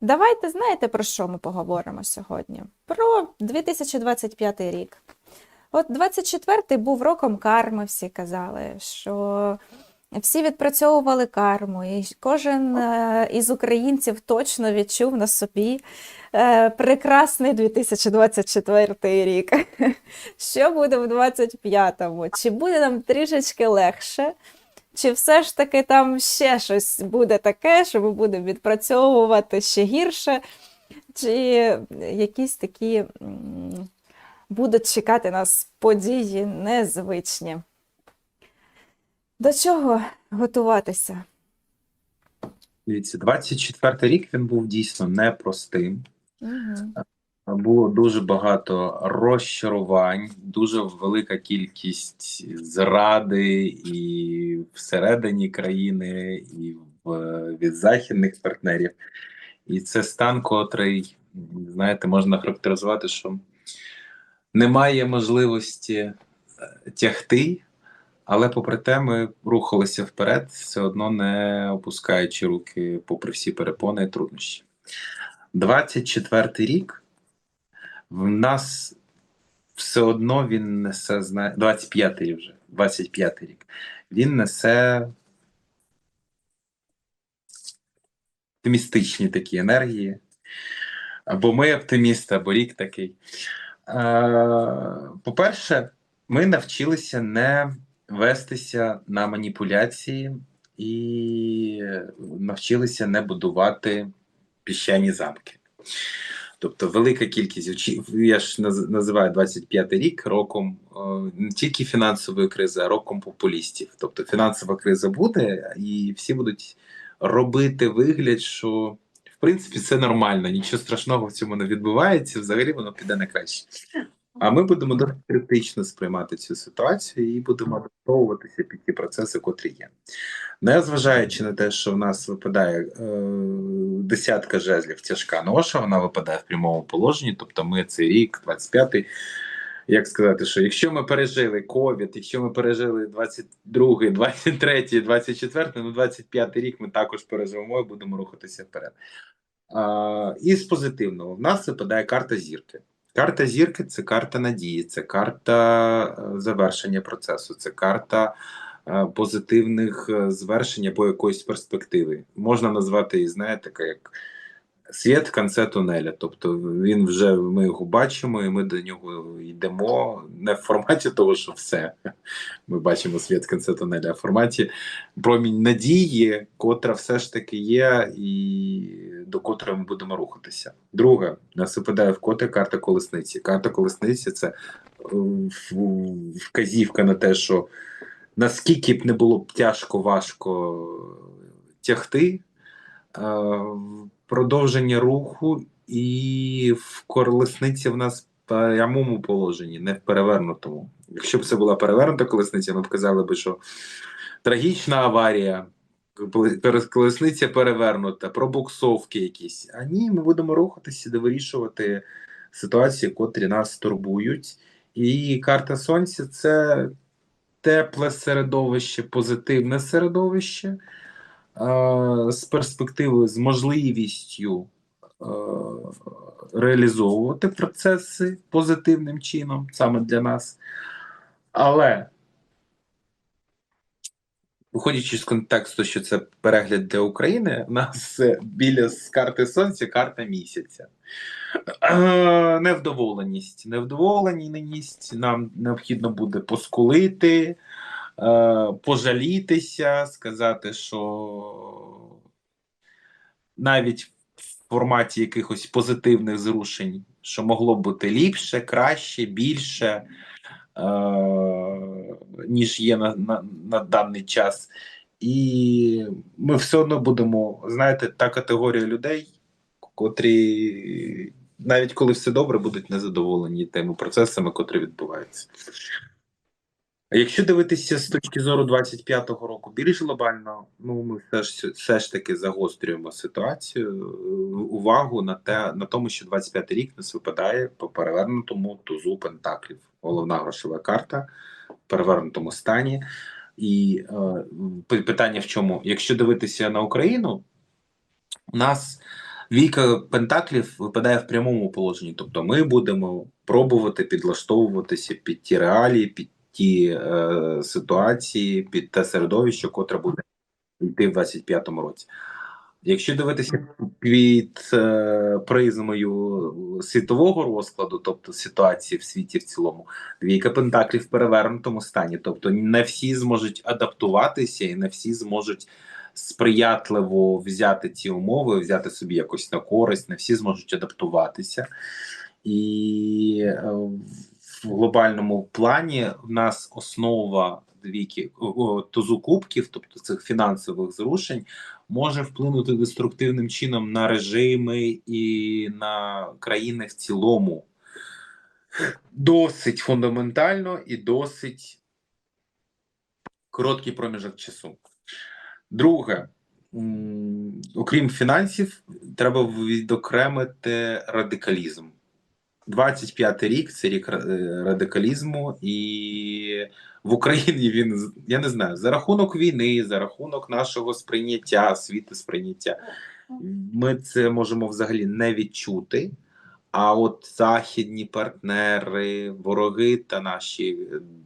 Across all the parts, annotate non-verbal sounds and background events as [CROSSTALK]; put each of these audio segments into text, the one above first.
Давайте знаєте, про що ми поговоримо сьогодні? Про 2025 рік. От 24-й був роком карми, всі казали, що всі відпрацьовували карму, і кожен е, із українців точно відчув на собі е, прекрасний 2024 рік. [LAUGHS] Що буде в 25-му? Чи буде нам трішечки легше? Чи все ж таки там ще щось буде таке, що ми будемо відпрацьовувати ще гірше? Чи якісь такі будуть чекати нас події незвичні? До чого готуватися? Дивіться, 24 рік він був дійсно непростим. Угу. Було дуже багато розчарувань, дуже велика кількість зради і всередині країни, і в, від західних партнерів. І це стан, котрий, знаєте, можна характеризувати, що немає можливості е, тягти, але попри те, ми рухалися вперед, все одно не опускаючи руки попри всі перепони і труднощі. 24 рік в нас все одно він несе, знає, 25-й вже, 25-й рік. Він несе оптимістичні такі енергії. Або ми оптимісти, або рік такий. По-перше, ми навчилися не вестися на маніпуляції і навчилися не будувати піщані замки. Тобто велика кількість я ж наз- називаю 25 рік роком е, не тільки фінансової кризи, а роком популістів. Тобто фінансова криза буде, і всі будуть робити вигляд, що в принципі це нормально, нічого страшного в цьому не відбувається. Взагалі воно піде на краще. А ми будемо дуже критично сприймати цю ситуацію і будемо адаптовуватися під ті процеси, котрі є. Незважаючи на те, що в нас випадає е, десятка жезлів тяжка ноша, вона випадає в прямому положенні, тобто ми цей рік, 25-й, як сказати, що якщо ми пережили ковід, якщо ми пережили 22-й, 23-й, 24-й, ну 25-й рік ми також переживемо і будемо рухатися вперед. А, і з позитивного в нас випадає карта зірки. Карта зірки це карта надії, це карта е, завершення процесу, це карта е, позитивних е, звершень або якоїсь перспективи. Можна назвати її, знаєте, як світ в кінці тунеля. Тобто він вже ми його бачимо, і ми до нього йдемо не в форматі того, що все. Ми бачимо світ в кінці тунеля, а в форматі промінь надії, котра все ж таки є, і до котрої ми будемо рухатися. Друге, нас випадає коти карта колесниці. Карта колесниці це е, вказівка на те, що наскільки б не було б тяжко важко тягти, продовження руху, і в колесниці в нас в прямому положенні, не в перевернутому. Якщо б це була перевернута колесниця, ми б казали би, що трагічна аварія, колесниця перевернута, пробуксовки якісь. А ні, ми будемо рухатися, де вирішувати ситуації, котрі нас турбують. І карта Сонця це тепле середовище, позитивне середовище е, з перспективою, з можливістю е, реалізовувати процеси позитивним чином саме для нас. Але Виходячи з контексту, що це перегляд для України, у нас е, біля з карти сонця карта місяця. Е, Невдоволеність. Невдоволеність нам необхідно буде поскулити, е, пожалітися, сказати, що навіть в форматі якихось позитивних зрушень, що могло б бути ліпше, краще, більше е, ніж є на, на, на даний час. І ми все одно будемо, знаєте, та категорія людей, котрі навіть коли все добре, будуть незадоволені тими процесами, котрі відбуваються. Якщо дивитися з точки зору 25-го року більш глобально, ну ми все ж все ж таки загострюємо ситуацію, е, увагу на те, на тому, що 25-й рік нас випадає по перевернутому тузу пентаклів. Головна грошова карта в перевернутому стані. І е, питання в чому? Якщо дивитися на Україну, у нас Війка Пентаклів випадає в прямому положенні. Тобто ми будемо пробувати підлаштовуватися під ті реалії, під ті е, ситуації, під те середовище, котре буде йти в 25-му році. Якщо дивитися під е, призмою світового розкладу, тобто ситуації в світі в цілому, двійка пентаклів в перевернутому стані. Тобто не всі зможуть адаптуватися і не всі зможуть сприятливо взяти ці умови, взяти собі якось на користь, не всі зможуть адаптуватися. І е, в глобальному плані в нас основа двійки тузу кубків, тобто цих фінансових зрушень, може вплинути деструктивним чином на режими і на країни в цілому. Досить фундаментально і досить короткий проміжок часу. Друге, окрім фінансів, треба відокремити радикалізм. 25 рік це рік е, радикалізму, і в Україні він я не знаю за рахунок війни, за рахунок нашого сприйняття, світосприйняття. Ми це можемо взагалі не відчути. А от західні партнери, вороги та наші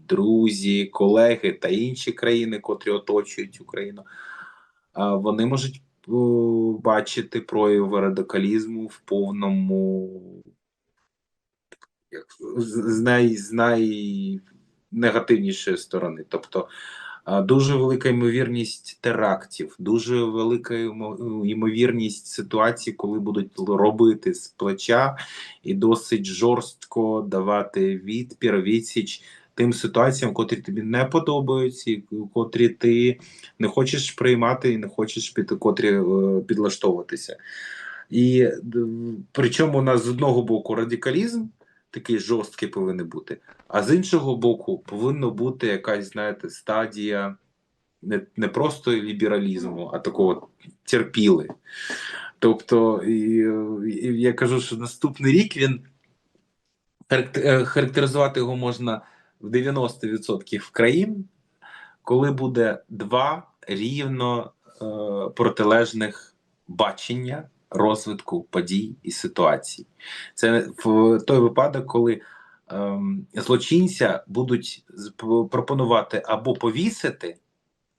друзі, колеги та інші країни, котрі оточують Україну, вони можуть е, бачити прояви радикалізму в повному з, най, з найнегативнішої сторони. Тобто дуже велика ймовірність терактів, дуже велика ймовірність ситуацій, коли будуть робити з плеча і досить жорстко давати відпір, відсіч тим ситуаціям, котрі тобі не подобаються, котрі ти не хочеш приймати і не хочеш під котрі е, підлаштовуватися. І причому у нас з одного боку радикалізм такий жорсткий повинен бути, а з іншого боку, повинна бути якась, знаєте, стадія не, не просто лібералізму, а такого терпіли. Тобто, і, і я кажу, що наступний рік він е, характеризувати його можна в 90% країн, коли буде два рівно е, протилежних бачення розвитку подій і ситуацій. Це в той випадок, коли ем, злочинця будуть пропонувати або повісити,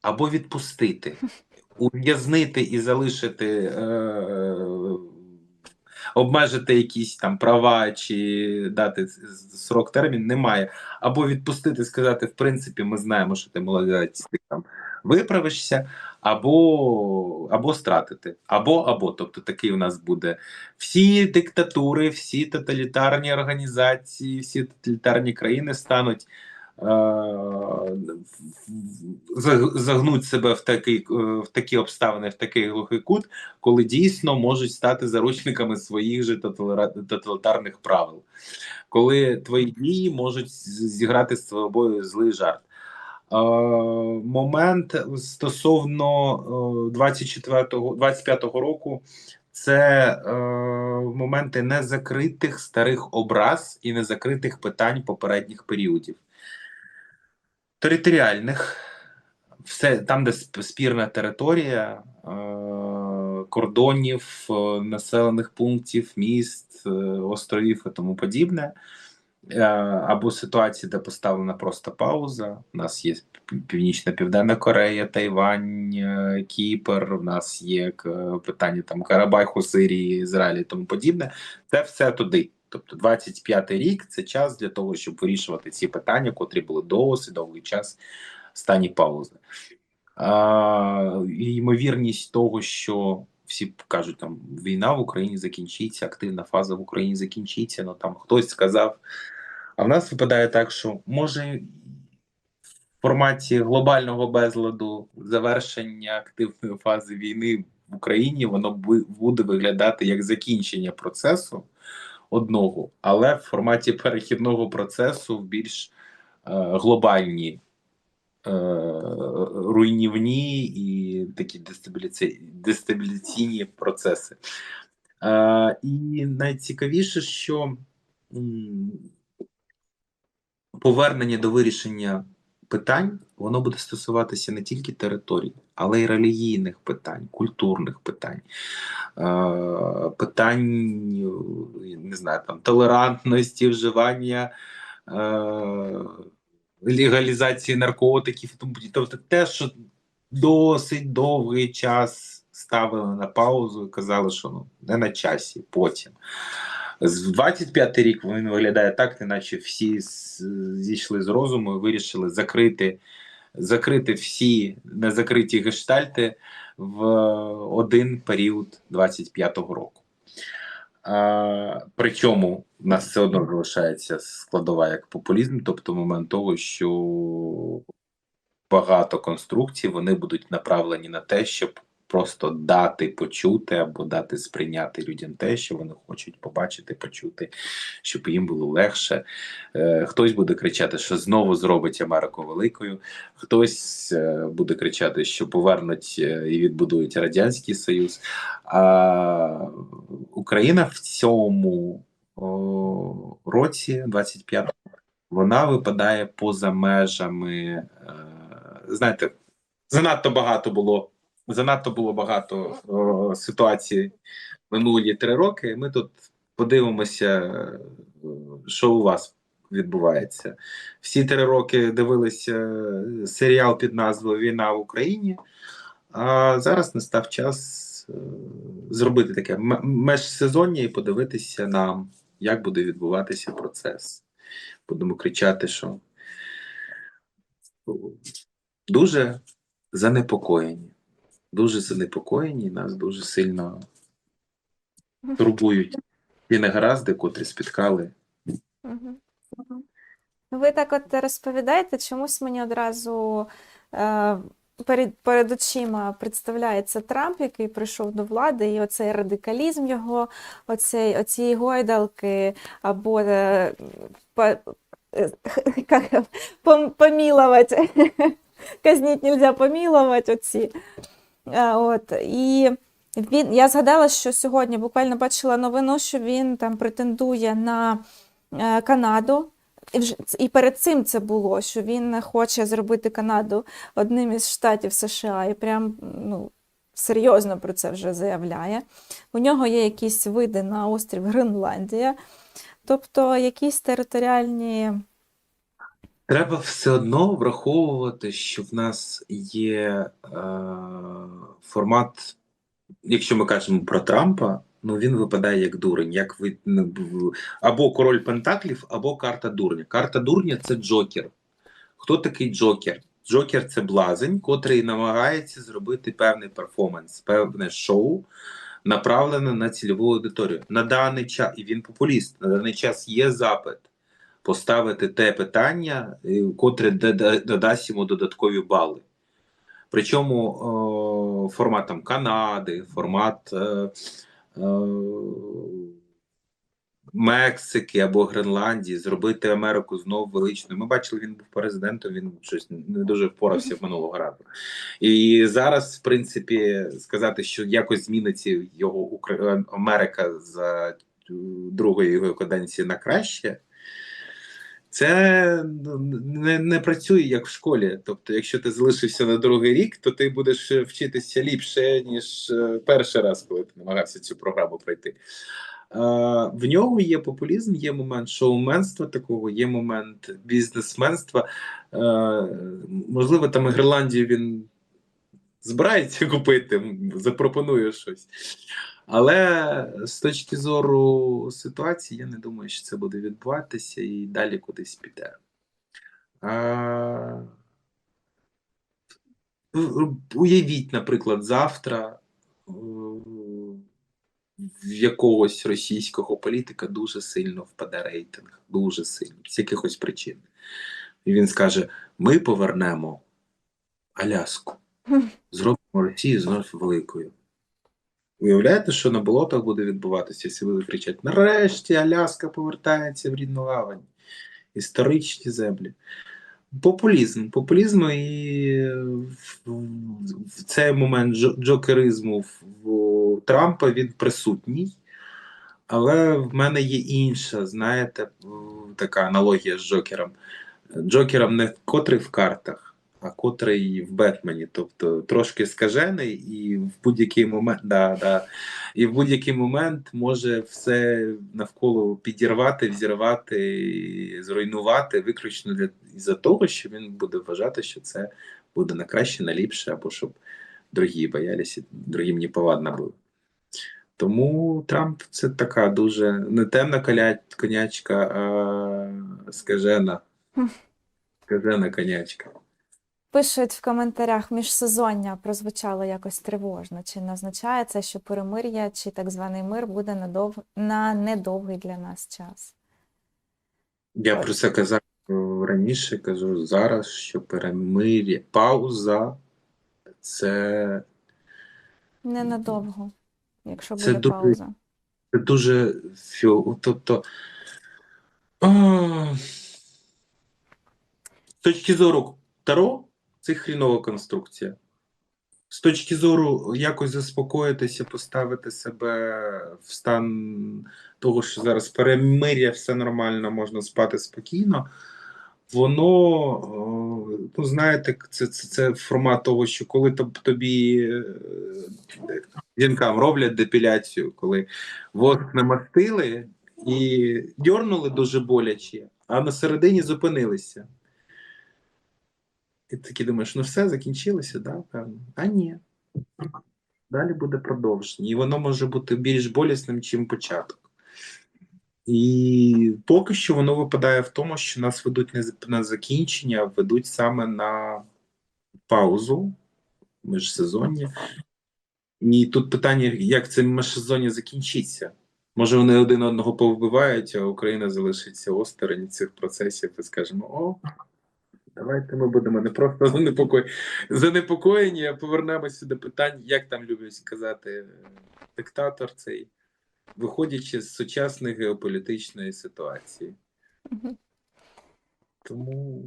або відпустити, [LAUGHS] ув'язнити і залишити. Е, Обмежити якісь там права чи дати срок термін немає. Або відпустити, сказати, в принципі, ми знаємо, що ти молодець, ти там виправишся, або, або стратити, або, або. Тобто такий у нас буде всі диктатури, всі тоталітарні організації, всі тоталітарні країни стануть. е, Загнуть себе в такий е, в такі обставини, в такий глухий кут, коли дійсно можуть стати заручниками своїх же тоталітарних правил, коли твої дії можуть зіграти з тобою злий жарт. Е, момент стосовно е, 24-го, 25-го року це е, моменти незакритих старих образ і незакритих питань попередніх періодів. Територіальних, все там, де спірна територія, е, кордонів, е, населених пунктів, міст, е, островів і тому подібне. Е, Або ситуації, де поставлена просто пауза. У нас є Північна Південна Корея, Тайвань, е, Кіпр. У нас є питання там Карабаху, Сирії, Ізраїлі тому подібне. Це все туди. Тобто 25-й рік це час для того, щоб вирішувати ці питання, котрі були досить довгий час стані паузи. А, і ймовірність того, що всі кажуть, там війна в Україні закінчиться, активна фаза в Україні закінчиться. Ну там хтось сказав. А в нас випадає так, що може в форматі глобального безладу завершення активної фази війни в Україні воно буде виглядати як закінчення процесу одного, але в форматі перехідного процесу в більш е, глобальні е, руйнівні і такі дестабіліці... дестабіляційні процеси. Е, і найцікавіше, що повернення до вирішення питань воно буде стосуватися не тільки територій, але й релігійних питань, культурних питань, е, питань не знаю, там, толерантності, вживання. Е, легалізації наркотиків, і тому тобто те, що досить довгий час ставили на паузу і казали, що ну не на часі, потім. З 25 рік він виглядає так, неначе всі зійшли з розуму і вирішили закрити, закрити всі незакриті гештальти в один період 25-го року. А, причому в нас все одно залишається складова як популізм, тобто момент того, що багато конструкцій вони будуть направлені на те, щоб просто дати почути або дати сприйняти людям те, що вони хочуть побачити, почути, щоб їм було легше. Е, хтось буде кричати, що знову зробить Америку великою, хтось е, буде кричати, що повернуть е, і відбудують Радянський Союз. А Україна в цьому році, 25 вона випадає поза межами. Знаєте, занадто багато було. Занадто було багато о, ситуацій минулі три роки. Ми тут подивимося, е, що у вас відбувається. Всі три роки дивилися серіал під назвою Війна в Україні. А зараз настав час е, зробити таке межсезоння і подивитися нам, як буде відбуватися процес. Будемо кричати, що дуже занепокоєні. Дуже занепокоєні, нас дуже сильно турбують ті негаразди, котрі спіткали. Ви так от розповідаєте, чомусь мені одразу е, перед, перед очима представляється Трамп, який прийшов до влади, і оцей радикалізм його, оцей, оці гойдалки, або е, по, е, [LAUGHS] як, пом- помилувати, [LAUGHS] казніть нельзя помилувати, оці. Е, От, і він, я згадала, що сьогодні буквально бачила новину, що він там претендує на е, Канаду. І, перед цим це було, що він хоче зробити Канаду одним із штатів США і прям ну, серйозно про це вже заявляє. У нього є якісь види на острів Гренландія, тобто якісь територіальні. Треба все одно враховувати, що в нас є е, формат, якщо ми кажемо про Трампа, ну він випадає як дурень, як ви ну, або король Пентаклів, або карта дурня. Карта дурня це Джокер. Хто такий Джокер? Джокер це блазень, котрий намагається зробити певний перформанс, певне шоу, направлене на цільову аудиторію. На даний час, і він популіст, на даний час є запит поставити те питання, е, котре додасть йому додаткові бали. Причому формат там Канади, формат е, е, Мексики або Гренландії, зробити Америку знову величною. Ми бачили, він був президентом, він щось не дуже впорався минулого разу. І зараз, в принципі, сказати, що якось зміниться його Америка за е, другої його каденції на краще. Це ну, не, не працює як в школі. Тобто, якщо ти залишився на другий рік, то ти будеш вчитися ліпше, ніж е, перший раз, коли ти намагався цю програму пройти. Е, В нього є популізм, є момент шоуменства такого, є момент бізнесменства. Е, Можливо, там і він збирається купити, запропонує щось. Але з точки зору ситуації, я не думаю, що це буде відбуватися і далі кудись піде. А... Уявіть, наприклад, завтра е, в якогось російського політика дуже сильно впаде рейтинг, дуже сильно, з якихось причин. І він скаже: ми повернемо Аляску, зробимо Росію знов великою. Уявляєте, що на болотах буде відбуватися, всі будуть кричати: нарешті Аляска повертається в рідну гавань. Історичні землі. Популізм. Популізм і в, цей момент джокеризму в Трампа він присутній. Але в мене є інша, знаєте, така аналогія з Джокером. Джокером не котрий в картах, а котрий в Бетмені. Тобто трошки скажений, і в будь-який момент, да, да, і в будь-який момент може все навколо підірвати, взірвати, зруйнувати, виключно для за того, що він буде вважати, що це буде на краще, на ліпше, або щоб другі боялися, другим неповадно було. Тому Трамп це така дуже не темна коля- конячка, а скажена. [LAUGHS] Скажена конячка. Пишуть в коментарях міжсезоння прозвучало якось тривожно. Чи не означає це, що перемир'я чи так званий мир буде на, дов... на недовгий для нас час? Я про це казав е, раніше, кажу зараз, що перемир'я, пауза це, Ненадовго, якщо Це буде дуже- пауза. це дуже фіо. Тобто, а, з точки зору Таро, це хрінова конструкція. З точки зору якось заспокоїтися, поставити себе в стан того, що зараз перемир'я, все нормально, можна спати спокійно. Воно, ну знаєте, це, це, це формат того, що коли тобі е, жінкам роблять депіляцію, коли воск намастили і дьорнули дуже боляче, а на середині зупинилися. І такий думаєш, ну все, закінчилося, да, певно. А ні. Далі буде продовження. І воно може бути більш болісним, чим початок. І поки що воно випадає в тому, що нас ведуть не на закінчення, а ведуть саме на паузу міжсезоння. І тут питання, як це міжсезоння закінчиться. Може, вони один одного повбивають, а Україна залишиться осторонь цих процесів і скажемо: о, давайте ми будемо не просто [LAUGHS] занепокоєні, занепокоєні, а повернемося до питань, як там люблять казати е, диктатор цей, виходячи з сучасної геополітичної ситуації. Тому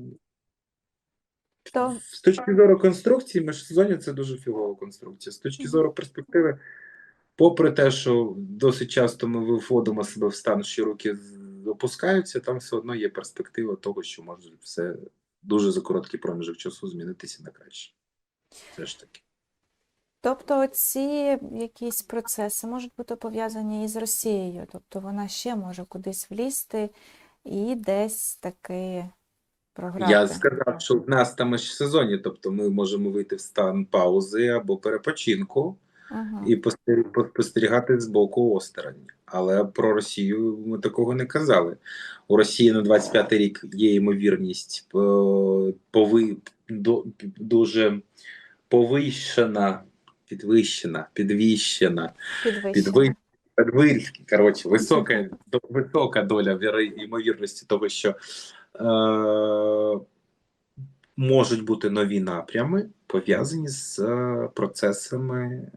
То з точки зору конструкції, міжсезоння це дуже фігова конструкція. З точки зору перспективи, попри те, що досить часто ми виводимо себе в стан, що руки опускаються, там все одно є перспектива того, що може все дуже за короткий проміжок часу змінитися на краще. Все ж таки. Тобто ці якісь процеси можуть бути пов'язані із Росією, тобто вона ще може кудись влізти і десь таки програти. Я сказав, що в нас там сезоні, тобто ми можемо вийти в стан паузи або перепочинку. Ага. і постер- спостерігати з боку осторонь. Але про Росію ми такого не казали. У Росії на 25-й рік є ймовірність е, пови, до, дуже повищена, підвищена, підвищена, Підвищення. підви, коротше, висока, висока доля ймовірності того, що е, можуть бути нові напрями, пов'язані з е, процесами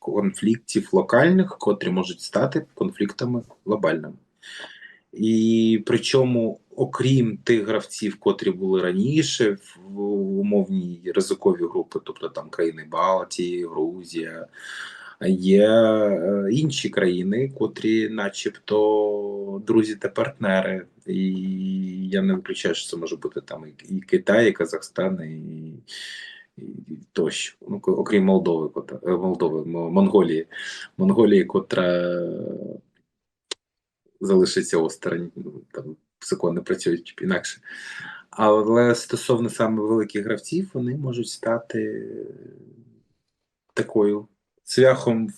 конфліктів локальних, котрі можуть стати конфліктами глобальними. І причому, окрім тих гравців, котрі були раніше в умовній ризикові групи, тобто там країни Балтії, Грузія, є е, інші країни, котрі, начебто, друзі та партнери. І я не виключаю, що це може бути там і, Китай, і Казахстан, і тощо. Ну, окрім Молдови, е, Молдови, Монголії. Монголії, котра залишиться осторонь, ну, там закони працюють інакше. Але стосовно саме великих гравців, вони можуть стати такою цвяхом в,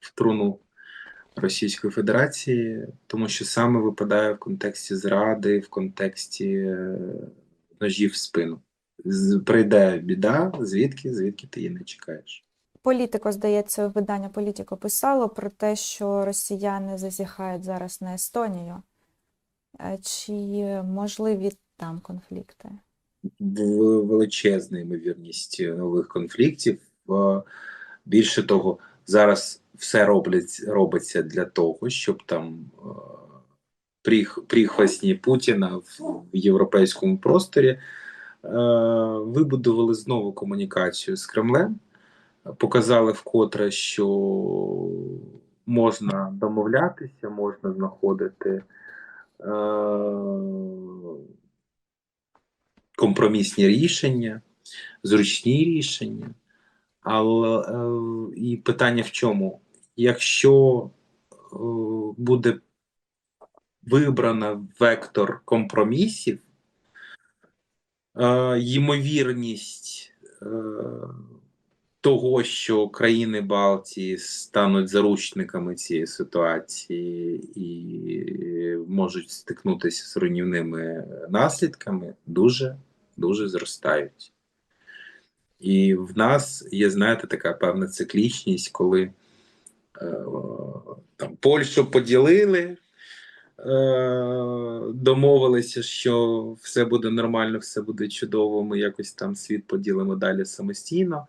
в труну Російської Федерації, тому що саме випадає в контексті зради, в контексті е, ножів в спину. Прийде біда, звідки, звідки ти її не чекаєш. Політико, здається, видання Політико писало про те, що росіяни зазіхають зараз на Естонію. Е, Чи можливі там конфлікти? В- величезна ймовірність нових конфліктів. Е, Більше того, зараз все роблять, робиться для того, щоб там е, прих, прихвостні Путіна в, європейському просторі вибудували знову комунікацію з Кремлем, показали вкотре, що можна домовлятися, можна знаходити е, компромісні рішення, зручні рішення. Але е, і питання в чому? Якщо е, буде вибрано вектор компромісів, е, ймовірність е, того, що країни Балтії стануть заручниками цієї ситуації і можуть стикнутися з руйнівними наслідками, дуже дуже зростають. І в нас є, знаєте, така певна циклічність, коли е, там Польщу поділили, домовилися, що все буде нормально, все буде чудово, ми якось там світ поділимо далі самостійно.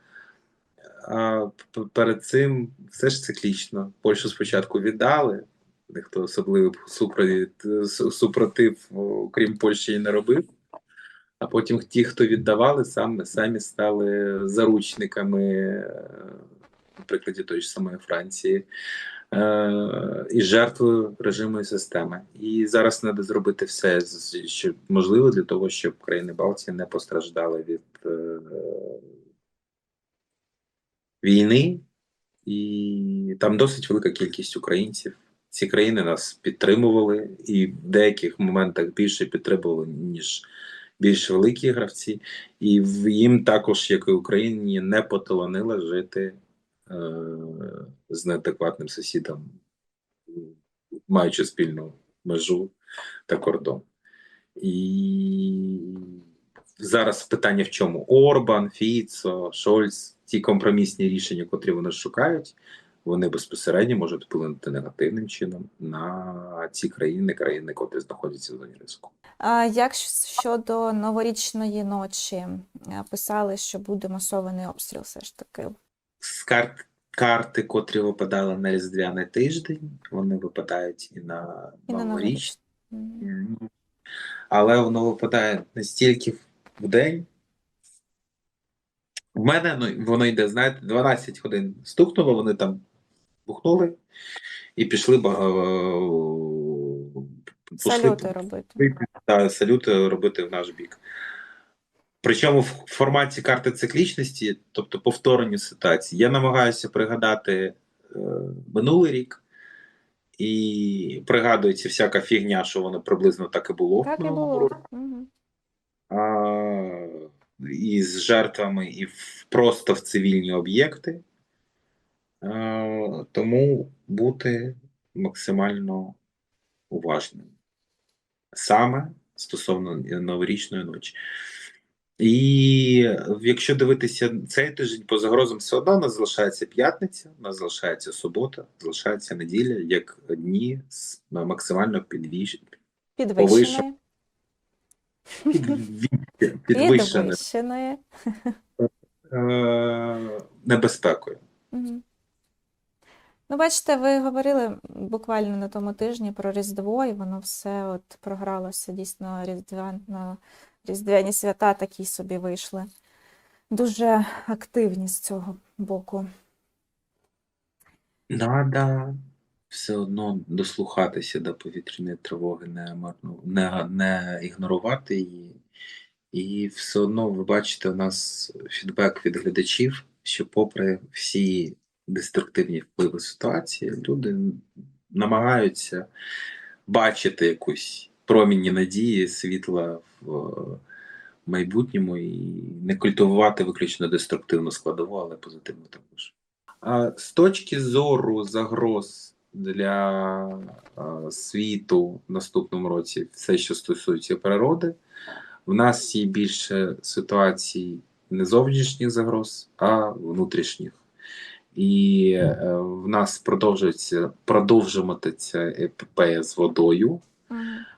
А перед цим все ж циклічно. Польщу спочатку віддали, ніхто особливо супротив, супротив, крім Польщі, і не робив. А потім ті, хто віддавали, самі, самі стали заручниками, е, на прикладі тої ж самої Франції, е, і жертвою режиму і системи. І зараз треба зробити все, що можливо для того, щоб країни Балтії не постраждали від е, війни, і там досить велика кількість українців. Ці країни нас підтримували, і в деяких моментах більше підтримували, ніж більш великі гравці, і їм також, як і Україні, не поталанило жити е, з неадекватним сусідом, маючи спільну межу та кордон. І зараз питання в чому? Орбан, Фіцо, Шольц, ті компромісні рішення, котрі вони шукають, вони безпосередньо можуть вплинути негативним чином на ці країни, країни, котрі знаходяться в зоні ризику. А як щодо новорічної ночі? Е, Писали, що буде масований обстріл все ж таки. З карт, карти, котрі випадали на Різдвяний тиждень, вони випадають і на І на новорічний. новорічний. Мгм. Мгм. Але воно випадає не стільки в день. В мене ну, воно йде, знаєте, 12 годин стукнуло, вони там бухнули і пішли ба- пішли Салюти робити. та, салюти робити в наш бік. Причому в форматі карти циклічності, тобто повторення ситуації, я намагаюся пригадати е, минулий рік, і пригадується всяка фігня, що воно приблизно так і було. Так і було. Мгм. А, і з жертвами, і в, просто в цивільні об'єкти. А, тому бути максимально уважним. Саме стосовно новорічної ночі. І якщо дивитися цей тиждень по загрозам, все одно у нас залишається п'ятниця, у нас залишається субота, залишається неділя, як дні з максимально підвіш... Підвищеної. [LAUGHS] підвищеною Підвищеної. е, небезпекою. Ну, бачите, ви говорили буквально на тому тижні про Різдво, і воно все от програлося. Дійсно, різдвяно, різдвяні свята такі собі вийшли. Дуже активні з цього боку. Надо все одно дослухатися до повітряної тривоги, не, марну- не, не ігнорувати її. І все одно ви бачите у нас фідбек від глядачів, що попри всі деструктивні впливи ситуації, люди намагаються бачити якусь промінні надії, світла в майбутньому і не культивувати виключно деструктивну складову, але позитивну також. З точки зору загроз для світу в наступному році, все, що стосується природи, в нас є більше ситуацій не зовнішніх загроз, а внутрішніх. І е, в нас продовжується продовжуватися епопея з водою.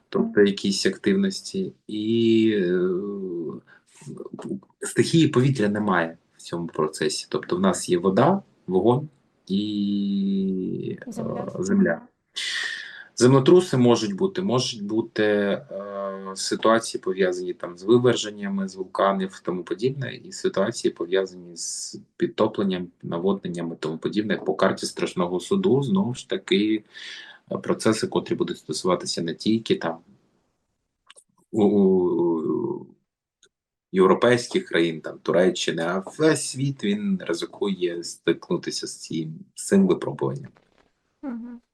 Тобто якісь активності, і е, стихії повітря немає в цьому процесі. Тобто, в нас є вода, вогонь і е, Земля. земля. Землетруси можуть бути, можуть бути е, ситуації пов'язані там з виверженнями з вулканів, тому подібне, і ситуації пов'язані з підтопленням, наводненням і тому подібне. По карті страшного суду знову ж таки процеси, котрі будуть стосуватися не тільки там у, у, європейських країн, там Туреччини, а весь світ він ризикує стикнутися з цим, з цим випробуванням.